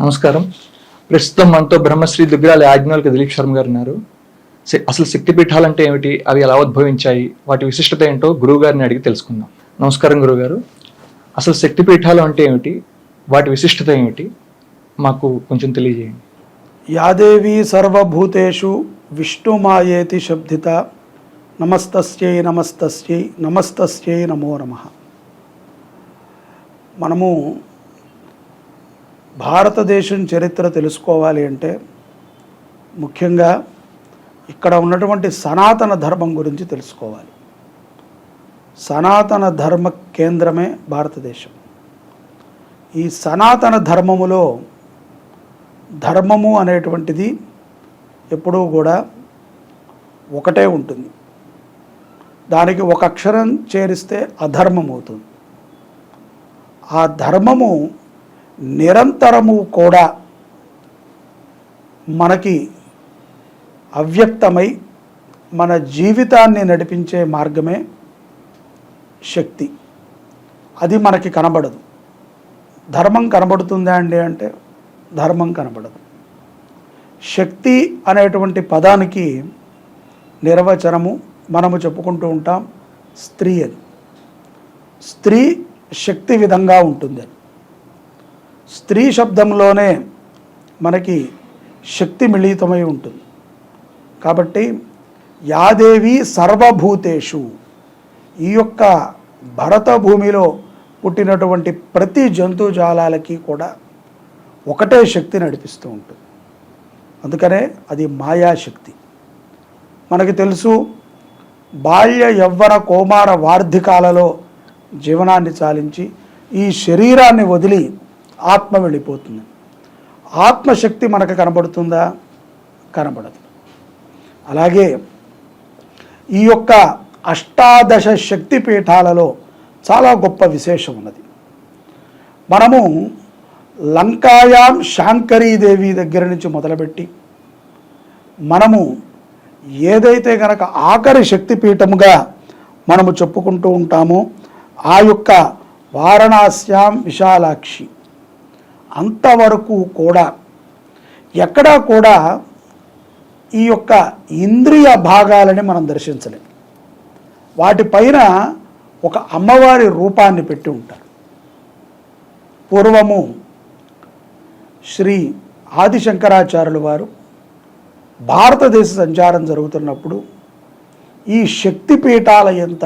నమస్కారం. ప్రస్తుతం మనతో బ్రహ్మశ్రీ దుగ్గిరాల యాజ్ఞవల్క దిలీప్ శర్మ గారు ఉన్నారు. అసలు శక్తిపీఠాలు అంటే ఏమిటి? అవి ఎలా ఉద్భవించాయి? వాటి విశిష్టత ఏంటో గురువు గారిని అడిగి తెలుసుకుందాం. నమస్కారం గురువు గారు అసలు శక్తిపీఠాలు అంటే ఏమిటి? వాటి విశిష్టత ఏమిటి? మాకు కొంచెం తెలియజేయండి. యాదేవి సర్వభూతేషు విష్ణుమాయేతి శబ్దిత నమస్తస్యై నమస్తస్యై నమస్తస్యై నమో నమ. మనము భారతదేశం చరిత్ర తెలుసుకోవాలి అంటే ముఖ్యంగా ఇక్కడ ఉన్నటువంటి సనాతన ధర్మం గురించి తెలుసుకోవాలి. సనాతన ధర్మ కేంద్రమే భారతదేశం. ఈ సనాతన ధర్మములో ధర్మము అనేటువంటిది ఎప్పుడూ కూడా ఒకటే ఉంటుంది. దానికి ఒక అక్షరం చేరిస్తే అధర్మం అవుతుంది. ఆ ధర్మము నిరంతరము కూడా మనకి అవ్యక్తమై మన జీవితాన్ని నడిపించే మార్గమే శక్తి. అది మనకి కనబడదు. ధర్మం కనబడుతుందా అండి అంటే ధర్మం కనబడదు. శక్తి అనేటువంటి పదానికి నిర్వచనము మనము చెప్పుకుంటూ ఉంటాం స్త్రీ అని స్త్రీ శక్తి విధంగా ఉంటుంది అని స్త్రీ శబ్దంలోనే మనకి శక్తి మిళితమై ఉంటుంది. కాబట్టి యాదేవి సర్వభూతేషు ఈ యొక్క భరత భూమిలో పుట్టినటువంటి ప్రతి జంతుజాలాలకి కూడా ఒకటే శక్తి నడిపిస్తూ ఉంటుంది. అందుకనే అది మాయాశక్తి. మనకి తెలుసు బాల్య యవ్వన కోమార వార్ధికాలలో జీవనాన్ని చాలించి ఈ శరీరాన్ని వదిలి ఆత్మ వెళ్ళిపోతుంది. ఆత్మశక్తి మనకు కనబడుతుందా? కనబడదు. అలాగే ఈ యొక్క అష్టాదశ శక్తి పీఠాలలో చాలా గొప్ప విశేషం ఉన్నది. మనము లంకాయాం శాంకరీదేవి దగ్గర నుంచి మొదలుపెట్టి మనము ఏదైతే గనక ఆఖరి శక్తిపీఠముగా మనము చెప్పుకుంటూ ఉంటామో ఆ యొక్క వారణాస్యాం విశాలాక్షి అంతవరకు కూడా ఎక్కడా కూడా ఈ యొక్క ఇంద్రియ భాగాలని మనం దర్శించలేం. వాటిపైన ఒక అమ్మవారి రూపాన్ని పెట్టి ఉంటారు. పూర్వము శ్రీ ఆదిశంకరాచార్యులు వారు భారతదేశ సంచారం జరుగుతున్నప్పుడు ఈ శక్తిపీఠాల ఎంత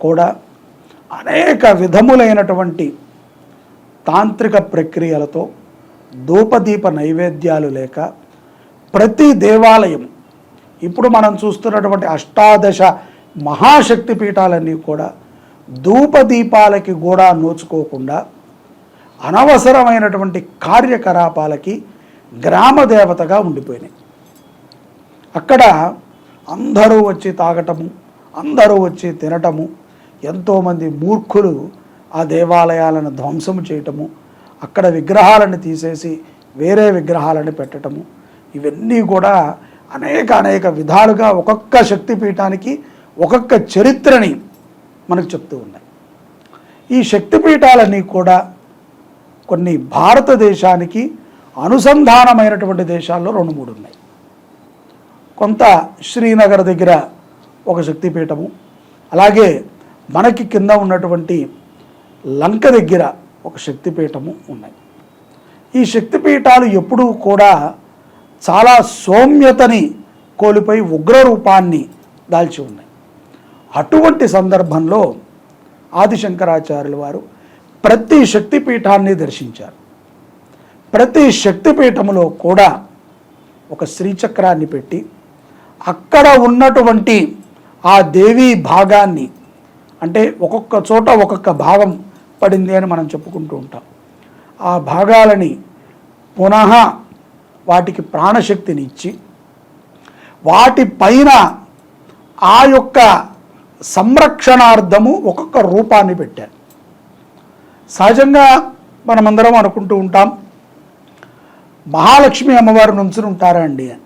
కూడా అనేక విధములైనటువంటి తాంత్రిక ప్రక్రియలతో ధూపదీప నైవేద్యాలు లేక ప్రతి దేవాలయం ఇప్పుడు మనం చూస్తున్నటువంటి అష్టాదశ మహాశక్తి పీఠాలన్నీ కూడా ధూపదీపాలకి కూడా నోచుకోకుండా అనవసరమైనటువంటి కార్యకలాపాలకి గ్రామ దేవతగా ఉండిపోయినాయి. అక్కడ అందరూ వచ్చి తాగటము అందరూ వచ్చి తినటము ఎంతోమంది మూర్ఖులు ఆ దేవాలయాలను ధ్వంసము చేయటము అక్కడ విగ్రహాలను తీసేసి వేరే విగ్రహాలను పెట్టటము ఇవన్నీ కూడా అనేక అనేక విధాలుగా ఒక్కొక్క శక్తిపీఠానికి ఒక్కొక్క చరిత్రని మనకు చెప్తూ ఉన్నాయి. ఈ శక్తిపీఠాలన్నీ కూడా కొన్ని భారతదేశానికి అనుసంధానమైనటువంటి దేశాల్లో రెండు మూడు ఉన్నాయి. కొంత శ్రీనగర్ దగ్గర ఒక శక్తిపీఠము అలాగే మనకి కింద ఉన్నటువంటి లంక దగ్గర ఒక శక్తిపీఠము ఉన్నాయి ఈ శక్తిపీఠాలు ఎప్పుడూ కూడా చాలా సౌమ్యతని కోల్పోయి ఉగ్ర రూపాన్ని దాల్చి ఉన్నాయి. అటువంటి సందర్భంలో ఆదిశంకరాచార్యుల వారు ప్రతి శక్తిపీఠాన్ని దర్శించారు. ప్రతి శక్తిపీఠములో కూడా ఒక శ్రీచక్రాన్ని పెట్టి అక్కడ ఉన్నటువంటి ఆ దేవీ భాగాన్ని అంటే ఒక్కొక్క చోట ఒక్కొక్క భాగం పడింది అని మనం చెప్పుకుంటూ ఉంటాం. ఆ భాగాలని పునః వాటికి ప్రాణశక్తిని ఇచ్చి వాటిపైన ఆ యొక్క సంరక్షణార్థము ఒక్కొక్క రూపాన్ని పెట్టారు. సహజంగా మనమందరం అనుకుంటూ ఉంటాం మహాలక్ష్మి అమ్మవారు నుంచుని ఉంటారా అండి అని.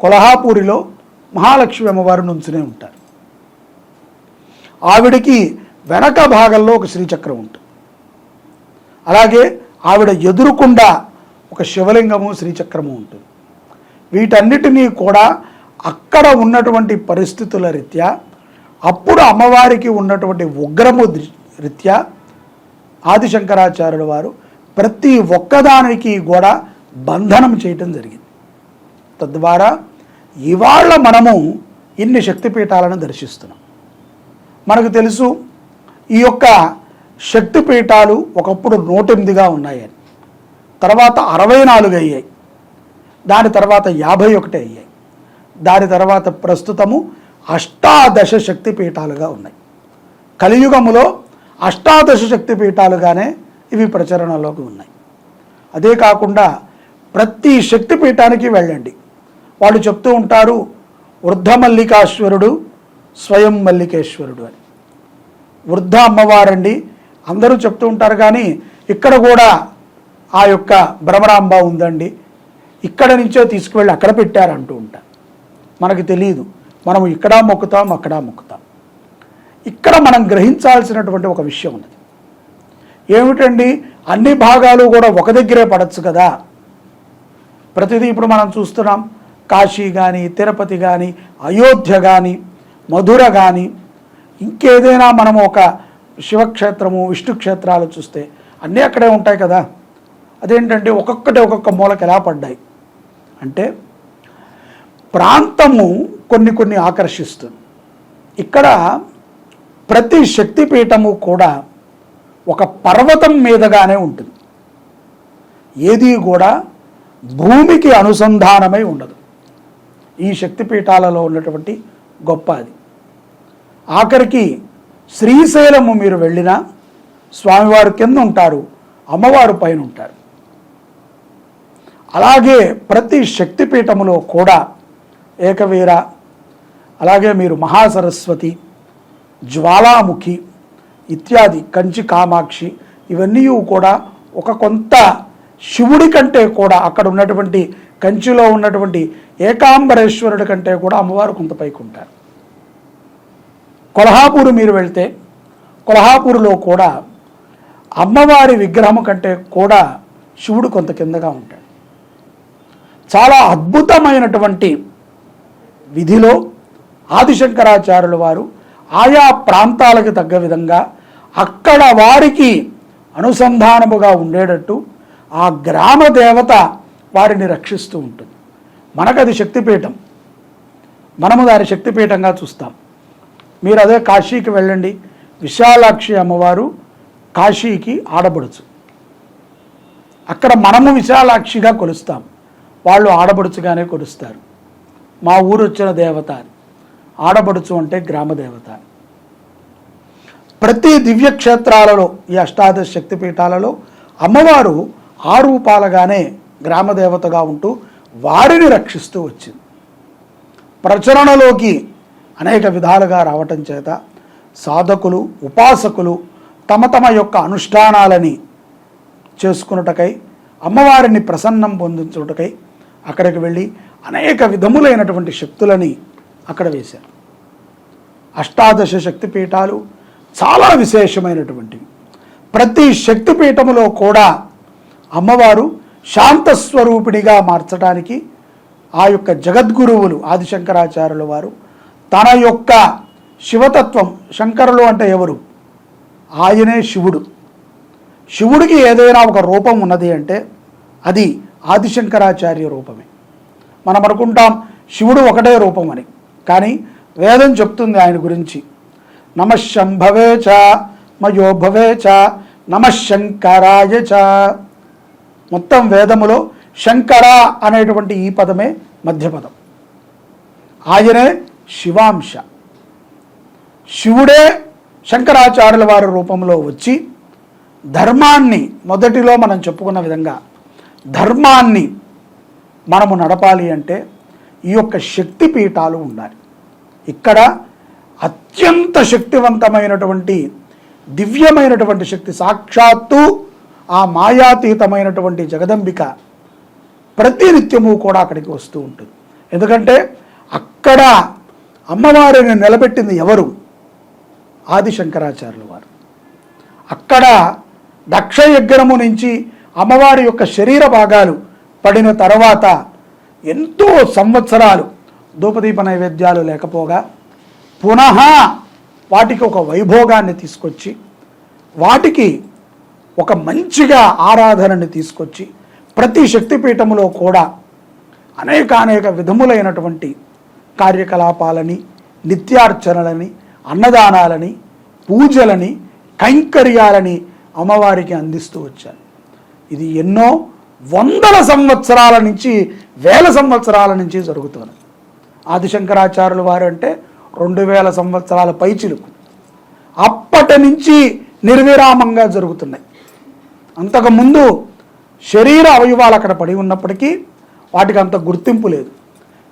కొలహాపూరిలో మహాలక్ష్మి అమ్మవారు నుంచునే ఉంటారు. ఆవిడికి వెనక భాగంలో ఒక శ్రీచక్రం ఉంటుంది. అలాగే ఆవిడ ఎదురుకుండా ఒక శివలింగము శ్రీచక్రము ఉంటుంది. వీటన్నిటినీ కూడా అక్కడ ఉన్నటువంటి పరిస్థితుల రీత్యా అప్పుడు అమ్మవారికి ఉన్నటువంటి ఉగ్రము రీత్యా ఆదిశంకరాచార్యుల వారు ప్రతి ఒక్కదానికి కూడా బంధనం చేయటం జరిగింది. తద్వారా ఇవాళ మనము ఇన్ని శక్తిపీఠాలను దర్శిస్తున్నాం. మనకు తెలుసు ఈ యొక్క శక్తిపీఠాలు ఒకప్పుడు నూటెనిమిదిగా ఉన్నాయని తర్వాత అరవై నాలుగు అయ్యాయి. దాని తర్వాత యాభై ఒకటి అయ్యాయి. దాని తర్వాత ప్రస్తుతము అష్టాదశ శక్తిపీఠాలుగా ఉన్నాయి. కలియుగములో అష్టాదశ శక్తిపీఠాలుగానే ఇవి ప్రచరణలోకి ఉన్నాయి. అదే కాకుండా ప్రతి శక్తిపీఠానికి వెళ్ళండి. వాళ్ళు చెప్తూ ఉంటారు వృద్ధమల్లికాశ్వరుడు స్వయం మల్లికేశ్వరుడు అని. వృద్ధ అమ్మవారండి. అందరూ చెప్తూ ఉంటారు కానీ ఇక్కడ కూడా ఆ యొక్క భ్రమరాంబ ఉందండి. ఇక్కడ నుంచో తీసుకువెళ్ళి అక్కడ పెట్టారంటూ ఉంటారు. మనకు తెలియదు మనం ఇక్కడ మొక్కుతాం అక్కడ మొక్కుతాం. ఇక్కడ మనం గ్రహించాల్సినటువంటి ఒక విషయం ఉన్నది. ఏమిటండి? అన్ని భాగాలు కూడా ఒక దగ్గరే పడచ్చు కదా. ప్రతిదీ ఇప్పుడు మనం చూస్తున్నాం. కాశీ కానీ తిరుపతి కానీ అయోధ్య కానీ మధుర కానీ ఇంకేదైనా మనం ఒక శివక్షేత్రము విష్ణు క్షేత్రాలు చూస్తే అన్నీ అక్కడే ఉంటాయి కదా. అదేంటంటే ఒక్కొక్కటి ఒక్కొక్క మూలకి ఎలా పడ్డాయి? అంటే ప్రాంతము కొన్ని కొన్ని ఆకర్షిస్తుంది. ఇక్కడ ప్రతి శక్తిపీఠము కూడా ఒక పర్వతం మీదగానే ఉంటుంది. ఏది కూడా భూమికి అనుసంధానమై ఉండదు. ఈ శక్తిపీఠాలలో ఉన్నటువంటి గొప్ప అది. ఆఖరికి శ్రీశైలము మీరు వెళ్ళినా స్వామివారు కింద ఉంటారు అమ్మవారు పైన ఉంటారు. అలాగే ప్రతి శక్తిపీఠములో కూడా ఏకవీర అలాగే మీరు మహాసరస్వతి జ్వాలాముఖి ఇత్యాది కంచి కామాక్షి ఇవన్నీ కూడా ఒక కొంత శివుడి కంటే కూడా అక్కడ ఉన్నటువంటి కంచిలో ఉన్నటువంటి ఏకాంబరేశ్వరుడి కంటే కూడా అమ్మవారు కొంత పైకి ఉంటారు కొల్హాపూర్ మీరు వెళ్తే కొల్హాపూర్లో కూడా అమ్మవారి విగ్రహం కంటే కూడా శివుడు కొంత కిందగా ఉంటాడు. చాలా అద్భుతమైనటువంటి విధిలో ఆదిశంకరాచార్యుల వారు ఆయా ప్రాంతాలకు తగ్గ విధంగా అక్కడ వారికి అనుసంధానముగా ఉండేటట్టు ఆ గ్రామ దేవత వారిని రక్షిస్తూ ఉంటుంది. మనకది శక్తిపీఠం. మనము దాని శక్తిపీఠంగా చూస్తాం. మీరు అదే కాశీకి వెళ్ళండి. విశాలాక్షి అమ్మవారు కాశీకి ఆడబడుచు. అక్కడ మనము విశాలాక్షిగా కొలుస్తాం. వాళ్ళు ఆడబడుచుగానే కొలుస్తారు. మా ఊరు వచ్చిన దేవత ఆడబడుచు అంటే గ్రామదేవత ప్రతి దివ్య క్షేత్రాలలో ఈ అష్టాదశ శక్తిపీఠాలలో అమ్మవారు ఆ రూపాలుగానే గ్రామ దేవతగా ఉంటూ వారిని రక్షిస్తూ వచ్చింది. ప్రచురణలోకి అనేక విధాలుగా రావటం చేత సాధకులు ఉపాసకులు తమ తమ యొక్క అనుష్ఠానాలని చేసుకున్నటకై అమ్మవారిని ప్రసన్నం పొందించుటకై అక్కడికి వెళ్ళి అనేక విధములైనటువంటి శక్తులని అక్కడ వేశారు. అష్టాదశ శక్తిపీఠాలు చాలా విశేషమైనటువంటివి. ప్రతి శక్తిపీఠములో కూడా అమ్మవారు శాంత స్వరూపిణిగా మార్చడానికి ఆ యొక్క జగద్గురువులు ఆదిశంకరాచార్యుల వారు తన యొక్క శివతత్వం శంకరులు అంటే ఎవరు? ఆయనే శివుడు. శివుడికి ఏదైనా ఒక రూపం ఉన్నది అంటే అది ఆదిశంకరాచార్య రూపమే. మనం అనుకుంటాం శివుడు ఒకటే రూపం అని. కానీ వేదం చెప్తుంది ఆయన గురించి. నమశంభవే చ మయోభవే చ నమశంకరాయ చ. మొత్తం వేదములో శంకర అనేటువంటి ఈ పదమే మధ్యపదం. ఆయనే శివాంశ. శివుడే శంకరాచార్యుల వారి రూపంలో వచ్చి ధర్మాన్ని మొదటిలో మనం చెప్పుకున్న విధంగా ధర్మాన్ని మనము నడపాలి అంటే ఈ యొక్క శక్తి పీఠాలు ఉండాలి. ఇక్కడ అత్యంత శక్తివంతమైనటువంటి దివ్యమైనటువంటి శక్తి సాక్షాత్తు ఆ మాయాతీతమైనటువంటి జగదంబిక ప్రతినిత్యము కూడా అక్కడికి వస్తూ ఉంటుంది. ఎందుకంటే అక్కడ అమ్మవారిని నిలబెట్టింది ఎవరు? ఆదిశంకరాచార్యులు వారు. అక్కడ దక్షయజ్ఞము నుంచి అమ్మవారి యొక్క శరీర భాగాలు పడిన తర్వాత ఎంతో సంవత్సరాలు ధూపదీప నైవేద్యాలు లేకపోగా పునః వాటికి ఒక వైభోగాన్ని తీసుకొచ్చి వాటికి ఒక మంచిగా ఆరాధనని తీసుకొచ్చి ప్రతి శక్తిపీఠములో కూడా అనేక అనేక విధములైనటువంటి కార్యకలాపాలని నిత్యార్చనలని అన్నదానాలని పూజలని కైంకర్యాలని అమ్మవారికి అందిస్తూ వచ్చారు ఇది ఎన్నో వందల సంవత్సరాల నుంచి వేల సంవత్సరాల నుంచి జరుగుతున్నది ఆదిశంకరాచార్యులు వారు అంటే రెండు వేల సంవత్సరాల పైచిలుకు. అప్పటి నుంచి నిర్విరామంగా జరుగుతున్నాయి. అంతకుముందు శరీర అవయవాలు అక్కడ పడి ఉన్నప్పటికీ వాటికి అంత గుర్తింపు లేదు.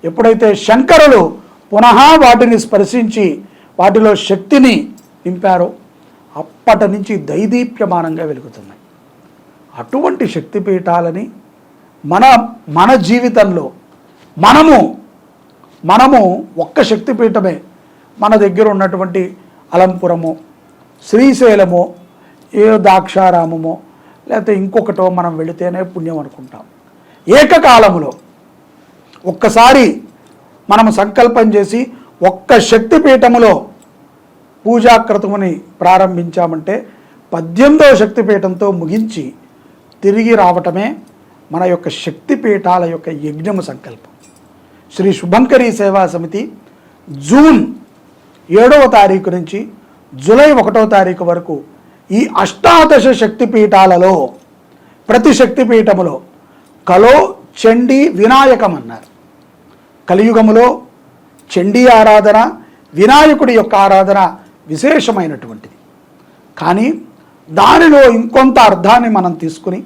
ఎప్పుడైతే శంకరులు పునః వాటిని స్పర్శించి వాటిలో శక్తిని నింపారో అప్పటి నుంచి దైదీప్యమానంగా వెలుగుతున్నాయి. అటువంటి శక్తిపీఠాలని మన మన జీవితంలో మనము మనము ఒక్క శక్తిపీఠమే మన దగ్గర ఉన్నటువంటి అలంపురము శ్రీశైలము ఏ దాక్షారామము లేకపోతే ఇంకొకటో మనం వెళితేనే పుణ్యం అనుకుంటాం. ఏకకాలములో ఒక్కసారి మనం సంకల్పం చేసి ఒక్క శక్తిపీఠములో పూజాక్రతుముని ప్రారంభించామంటే పద్దెనిమిదవ శక్తిపీఠంతో ముగించి తిరిగి రావటమే మన యొక్క శక్తిపీఠాల యొక్క యజ్ఞము సంకల్పం. శ్రీ శుభంకరీ సేవా సమితి జూన్ ఏడవ తారీఖు నుంచి జూలై ఒకటవ తారీఖు వరకు ఈ అష్టాదశ శక్తిపీఠాలలో ప్రతి శక్తిపీఠములో కలో చండీ వినాయకం అన్నారు. కలియుగములో చండీ ఆరాధన వినాయకుడి యొక్క ఆరాధన విశేషమైనటువంటిది. కానీ దానిలో ఇంకొంత అర్థాన్ని మనం తీసుకుని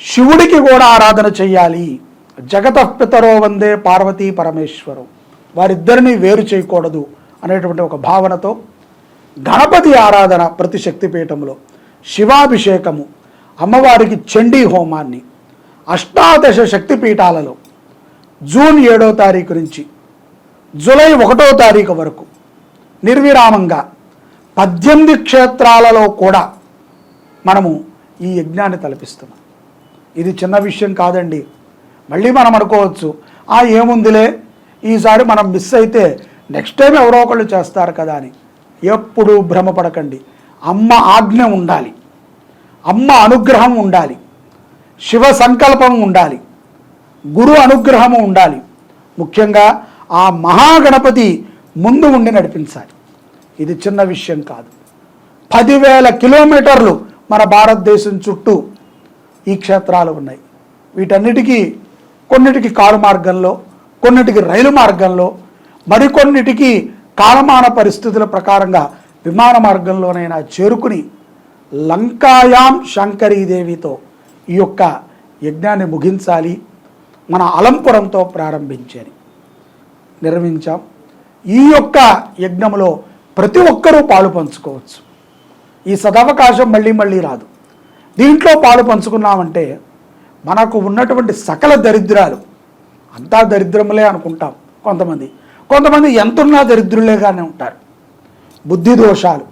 శివుడికి కూడా ఆరాధన చేయాలి జగతపితరో వందే పార్వతీ పరమేశ్వరం. వారిద్దరిని వేరు చేయకూడదు అనేటువంటి ఒక భావనతో గణపతి ఆరాధన ప్రతి శక్తిపీఠంలో శివాభిషేకము అమ్మవారికి చండీ హోమాన్ని అష్టాదశ శక్తిపీఠాలలో జూన్ ఏడో తారీఖు నుంచి జూలై ఒకటో తారీఖు వరకు నిర్విరామంగా పద్దెనిమిది క్షేత్రాలలో కూడా మనము ఈ యజ్ఞాన్ని తలపిస్తున్నాం. ఇది చిన్న విషయం కాదండి. మళ్ళీ మనం అనుకోవచ్చు ఆ ఏముందిలే? ఈసారి మనం మిస్ అయితే నెక్స్ట్ టైం ఎవరో ఒకళ్ళు చేస్తారు కదా అని. ఎప్పుడూ భ్రమపడకండి. అమ్మ ఆజ్ఞ ఉండాలి. అమ్మ అనుగ్రహం ఉండాలి. శివ సంకల్పం ఉండాలి. గురు అనుగ్రహము ఉండాలి. ముఖ్యంగా ఆ మహాగణపతి ముందు ఉండి నడిపించాలి. ఇది చిన్న విషయం కాదు. పదివేల కిలోమీటర్లు మన భారతదేశం చుట్టూ ఈ క్షేత్రాలు ఉన్నాయి. వీటన్నిటికీ కొన్నిటికి కారు మార్గంలో కొన్నిటికి రైలు మార్గంలో మరికొన్నిటికి కాలమాన పరిస్థితుల ప్రకారంగా విమాన మార్గంలోనైనా చేరుకుని లంకాయాం శంకరీదేవితో ఈ యొక్క యజ్ఞాన్ని ముగించాలి. మన అలంపురంతో ప్రారంభించేది. నిర్వహించాం ఈ యొక్క యజ్ఞంలో ప్రతి ఒక్కరూ పాలు పంచుకోవచ్చు. ఈ సదవకాశం మళ్ళీ మళ్ళీ రాదు. దీంట్లో పాలు పంచుకున్నామంటే మనకు ఉన్నటువంటి సకల దరిద్రాలు అంతా దరిద్రములే అనుకుంటాం కొంతమంది. కొంతమంది ఎంతున్నా దరిద్రులేగానే ఉంటారు. బుద్ధి దోషాలు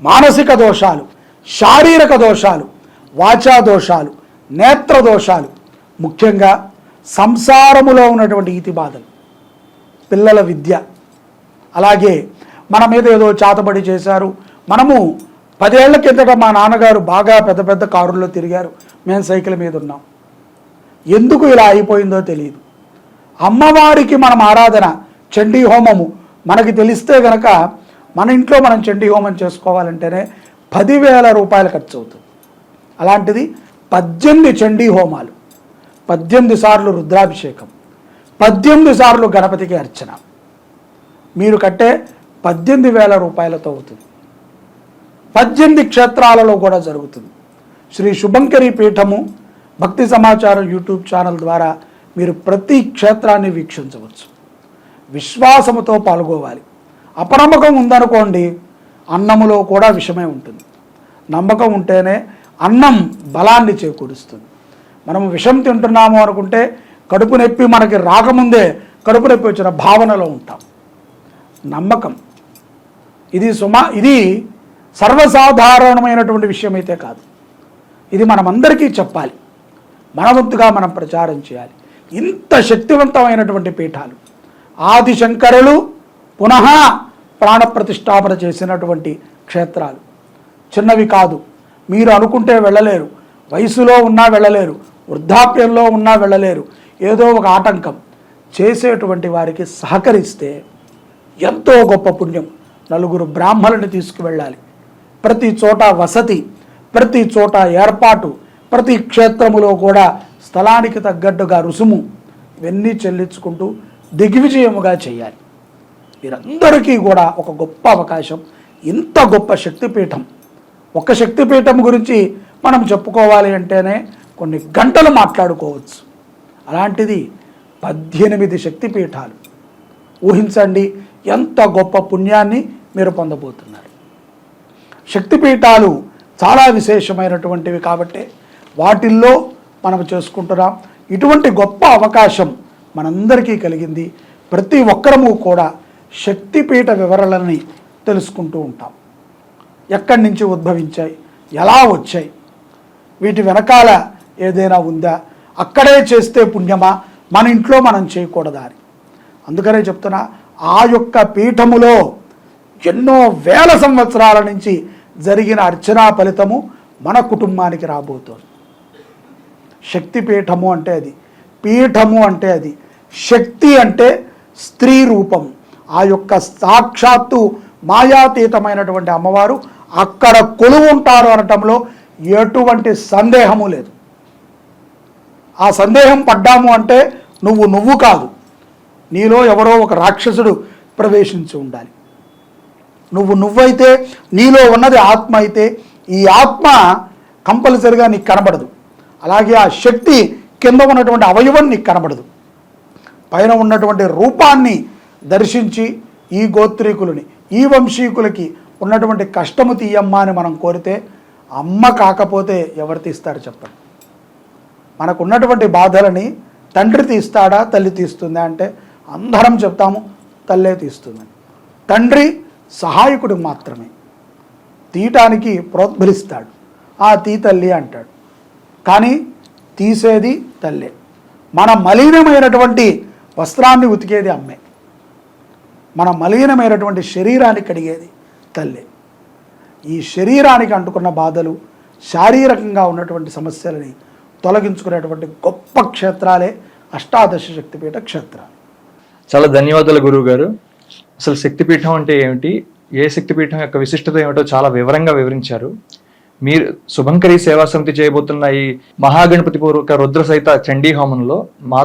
మానసిక దోషాలు శారీరక దోషాలు వాచా దోషాలు నేత్ర దోషాలు ముఖ్యంగా సంసారములో ఉన్నటువంటి ఇతి బాధలు పిల్లల విద్య. అలాగే మన మీద ఏదో చాతబడి చేశారు. మనము పదేళ్ళ కిందట మా నాన్నగారు బాగా పెద్ద పెద్ద కారుల్లో తిరిగారు. మేము సైకిల్ మీద ఉన్నాం. ఎందుకు ఇలా అయిపోయిందో తెలియదు. అమ్మవారికి మనం ఆరాధన చండీ హోమము మనకి తెలిస్తే గనక మన ఇంట్లో మనం చండీ హోమం చేసుకోవాలంటేనే పదివేల రూపాయలు ఖర్చు అవుతుంది అలాంటిది పద్దెనిమిది చండీ హోమాలు. పద్దెనిమిది సార్లు రుద్రాభిషేకం పద్దెనిమిది సార్లు గణపతికి అర్చన. మీరు కట్టే పద్దెనిమిది వేల రూపాయలతో అవుతుంది. పద్దెనిమిది క్షేత్రాలలో కూడా జరుగుతుంది. శ్రీ శుభంకరి పీఠము భక్తి సమాచారం యూట్యూబ్ ఛానల్ ద్వారా మీరు ప్రతి క్షేత్రాన్ని వీక్షించవచ్చు. విశ్వాసముతో పాల్గొవాలి. అపనమ్మకం ఉందనుకోండి అన్నములో కూడా విషమే ఉంటుంది. నమ్మకం ఉంటేనే అన్నం బలాన్ని చేకూరుస్తుంది. మనం విషం తింటున్నాము అనుకుంటే కడుపు నొప్పి మనకి రాకముందే కడుపు నొప్పి వచ్చిన భావనలో ఉంటాం. నమ్మకం. ఇది సుమా ఇది సర్వసాధారణమైనటువంటి విషయం అయితే కాదు. ఇది మనమందరికీ చెప్పాలి. మనవంతుగా మనం ప్రచారం చేయాలి. ఇంత శక్తివంతమైనటువంటి పీఠాలు ఆది శంకరులు పునః ప్రాణప్రతిష్ఠాపన చేసినటువంటి క్షేత్రాలు. చిన్నవి కాదు. మీరు అనుకుంటే వెళ్ళలేరు. వయసులో ఉన్నా వెళ్ళలేరు వృద్ధాప్యంలో ఉన్నా వెళ్ళలేరు ఏదో ఒక ఆటంకం చేసేటువంటి వారికి సహకరిస్తే ఎంతో గొప్ప పుణ్యం. నలుగురు బ్రాహ్మణుని తీసుకువెళ్ళాలి. ప్రతి చోట వసతి ప్రతి చోట ఏర్పాటు ప్రతి క్షేత్రములో కూడా స్థలానికి తగ్గట్టుగా రుసుము ఇవన్నీ చెల్లించుకుంటూ దిగ్విజయముగా చేయాలి. వీరందరికీ కూడా ఒక గొప్ప అవకాశం ఇంత గొప్ప శక్తిపీఠం. ఒక శక్తిపీఠం గురించి మనం చెప్పుకోవాలి అంటేనే కొన్ని గంటలు మాట్లాడుకోవచ్చు. అలాంటిది పద్దెనిమిది శక్తిపీఠాలు. ఊహించండి ఎంత గొప్ప పుణ్యాన్ని మీరు పొందబోతున్నారు. శక్తిపీఠాలు చాలా విశేషమైనటువంటివి కాబట్టి వాటిల్లో మనం చేసుకుంటున్నాం. ఇటువంటి గొప్ప అవకాశం మనందరికీ కలిగింది. ప్రతి ఒక్కరము కూడా శక్తిపీఠ వివరాలని తెలుసుకుంటూ ఉంటాం. ఎక్కడి నుంచి ఉద్భవించాయి? ఎలా వచ్చాయి? వీటి వెనకాల ఏదైనా ఉందా? అక్కడే చేస్తే పుణ్యమా? మన ఇంట్లో మనం చేయకూడదా అని. అందుకనే చెప్తున్నా ఆ యొక్క పీఠములో ఎన్నో వేల సంవత్సరాల నుంచి జరిగిన అర్చనా ఫలితము మన కుటుంబానికి రాబోతోంది. శక్తిపీఠము అంటే అది పీఠము అంటే అది శక్తి అంటే స్త్రీ రూపం. ఆ యొక్క సాక్షాత్తు మాయాతీతమైనటువంటి అమ్మవారు అక్కడ కొలువు ఉంటారు అనటంలో ఎటువంటి సందేహము లేదు. ఆ సందేహం పడ్డాము అంటే నువ్వు నువ్వు కాదు. నీలో ఎవరో ఒక రాక్షసుడు ప్రవేశించి ఉండాలి. నువ్వు నువ్వైతే నీలో ఉన్నది ఆత్మ అయితే ఈ ఆత్మ కంపల్సరిగా నీకు కనబడదు. అలాగే ఆ శక్తి కింద ఉన్నటువంటి అవయవం నీకు కనబడదు. పైన ఉన్నటువంటి రూపాన్ని దర్శించి ఈ గోత్రీకులని ఈ వంశీకులకి ఉన్నటువంటి కష్టము తీయమ్మా అని మనం కోరితే అమ్మ కాకపోతే ఎవరు తీస్తారు చెప్పండి? మనకు ఉన్నటువంటి బాధలని తండ్రి తీస్తాడా తల్లి తీస్తుందా అంటే అందరం చెప్తాము తల్లే తీస్తుందని తండ్రి సహాయకుడు మాత్రమే. తీయటానికి ప్రోద్బలిస్తాడు ఆ తీ తల్లి అంటాడు. కానీ తీసేది తల్లే. మన మలినమైనటువంటి వస్త్రాన్ని ఉతికేది అమ్మే. మన మలినమైనటువంటి శరీరాన్ని కడిగేది తల్లే. ఈ శరీరానికి అంటుకున్న బాధలు శారీరకంగా ఉన్నటువంటి సమస్యలని తొలగించుకునేటువంటి గొప్ప క్షేత్రాలే అష్టాదశ శక్తిపీఠ క్షేత్రాలు. చాలా ధన్యవాదాలు గురువు గారు అసలు శక్తిపీఠం అంటే ఏమిటి? ఏ శక్తిపీఠం యొక్క విశిష్టత ఏమిటో చాలా వివరంగా వివరించారు. మీరు శుభంకరి సేవా సమితి చేయబోతున్న ఈ మహాగణపతి పూర్వక రుద్ర సహిత చండీ హోమంలో మా